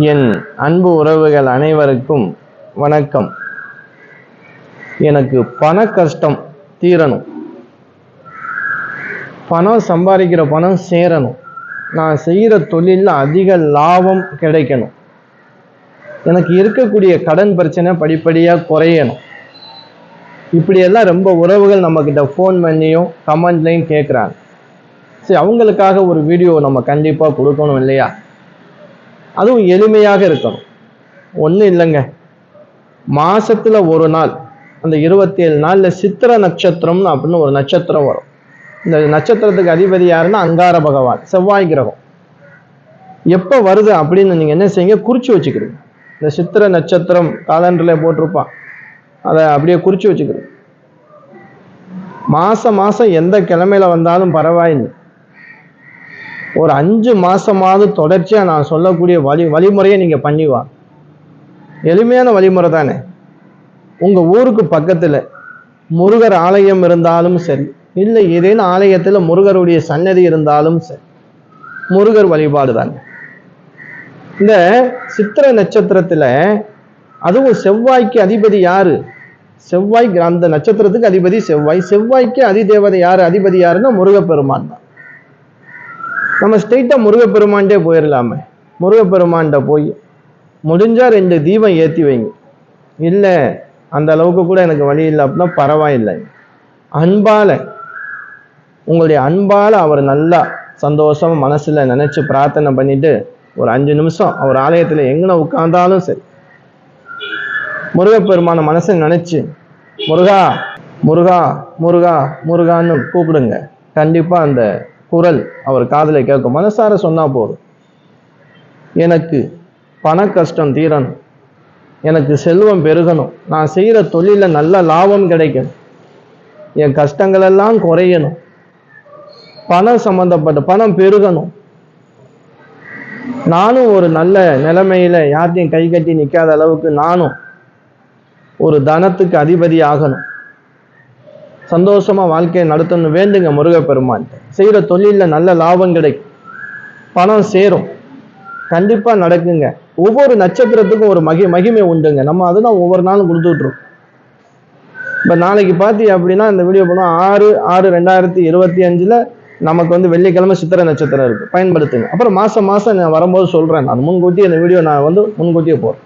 என் அன்பு உறவுகள் அனைவருக்கும் வணக்கம். எனக்கு பண கஷ்டம் தீரணும். பணம் சம்பாதிக்கிற பணம் சேரணும். நான் செய்கிற தொழிலில் அதிக லாபம் கிடைக்கணும். எனக்கு இருக்கக்கூடிய கடன் பிரச்சனை படிப்படியாக குறையணும். இப்படியெல்லாம் ரொம்ப உறவுகள் நம்மக்கிட்ட ஃபோன் பண்ணியும் கமெண்ட்லையும் கேட்குறாங்க சரி அவங்களுக்காக ஒரு வீடியோ நம்ம கண்டிப்பாக கொடுக்கணும் இல்லையா? அதுவும் எளிமையாக இருக்கணும். ஒன்றும் இல்லைங்க. மாசத்துல ஒரு நாள் அந்த இருபத்தி ஏழு நாளில் சித்திர நட்சத்திரம்னு அப்படின்னு ஒரு நட்சத்திரம் வரும். இந்த நட்சத்திரத்துக்கு அதிபதி யாருன்னா அங்கார பகவான் செவ்வாய் கிரகம். எப்போ வருது அப்படின்னு நீங்கள் என்ன செய்யுங்க? குறித்து வச்சுக்கிறீங்க இந்த சித்திர நட்சத்திரம் காலண்டரில் போட்டிருப்பான். அதை அப்படியே குறித்து வச்சுக்கிறீங்க மாதம் மாதம் எந்த கிழமையில வந்தாலும் பரவாயில்லை. ஒரு அஞ்சு மாசமாவது தொடர்ச்சியா நான் சொல்லக்கூடிய வழி வழிமுறையை நீங்க பண்ணிவா எளிமையான வழிமுறை தானே. உங்க ஊருக்கு பக்கத்துல முருகர் ஆலயம் இருந்தாலும் சரி இல்லை ஏதேனும் ஆலயத்தில் முருகருடைய சன்னதி இருந்தாலும் சரி முருகர் வழிபாடு தானே. இந்த சித்திர நட்சத்திரத்தில் அதுவும் செவ்வாய்க்கு அதிபதி யாரு? செவ்வாய் அந்த நட்சத்திரத்துக்கு அதிபதி செவ்வாய். செவ்வாய்க்கு அதிதேவதை யார்? அதிபதி யாருன்னா முருகப்பெருமான் தான். நம்ம ஸ்ட்ரெயிட்டாக முருகப்பெருமான்டே போயிடலாமே முருகப்பெருமான்கிட்ட போய் முடிஞ்சால் ரெண்டு தீபம் ஏற்றி வைங்க. இல்லை அந்த அளவுக்கு கூட எனக்கு வழி இல்லை அப்படின்னா பரவாயில்லை. அன்பால் உங்களுடைய அன்பால் அவர் நல்லா சந்தோஷமாக மனசில் நினச்சி பிரார்த்தனை பண்ணிவிட்டு ஒரு அஞ்சு நிமிஷம் அவர் ஆலயத்தில் எங்கே உட்காந்தாலும் சரி. முருகப்பெருமான மனசை நினச்சி முருகா முருகா முருகா முருகான்னு கூப்பிடுங்க. கண்டிப்பாக அந்த குரல் அவர் காதுல கேட்கும். மனசார சொன்னா போதும். எனக்கு பண கஷ்டம் தீரணும். எனக்கு செல்வம் பெருகணும். நான் செய்கிற தொழிலில் நல்ல லாபம் கிடைக்கணும். என் கஷ்டங்களெல்லாம் குறையணும். பணம் சம்பந்தப்பட்ட பணம் பெருகணும். நானும் ஒரு நல்ல நிலைமையில் யார்ட்டையும் கை கட்டி நிற்காத அளவுக்கு நானும் ஒரு தனத்துக்கு அதிபதி ஆகணும். சந்தோஷமாக வாழ்க்கையை நடத்தணும். வேண்டுங்க முருகப்பெருமான். செய்கிற தொழிலில் நல்ல லாபம் கிடைக்கும். பணம் சேரும். கண்டிப்பாக நடக்குங்க. ஒவ்வொரு நட்சத்திரத்துக்கும் ஒரு மகி மகிமை உண்டுங்க. நம்ம அதுதான் ஒவ்வொரு நாளும் கொடுத்துட்ருக்கோம். இப்போ நாளைக்கு பார்த்தி அப்படின்னா இந்த வீடியோ போனால் ஆறு ஆறு ரெண்டாயிரத்தி இருபத்தி அஞ்சில் நமக்கு வந்து வெள்ளிக்கிழமை சித்திரை நட்சத்திரம் இருக்குது பயன்படுத்துங்க. அப்புறம் மாதம் மாதம் நான் வரும்போது சொல்கிறேன் நான் முன்கூட்டி இந்த வீடியோ நான் வந்து முன்கூட்டியே போகிறேன்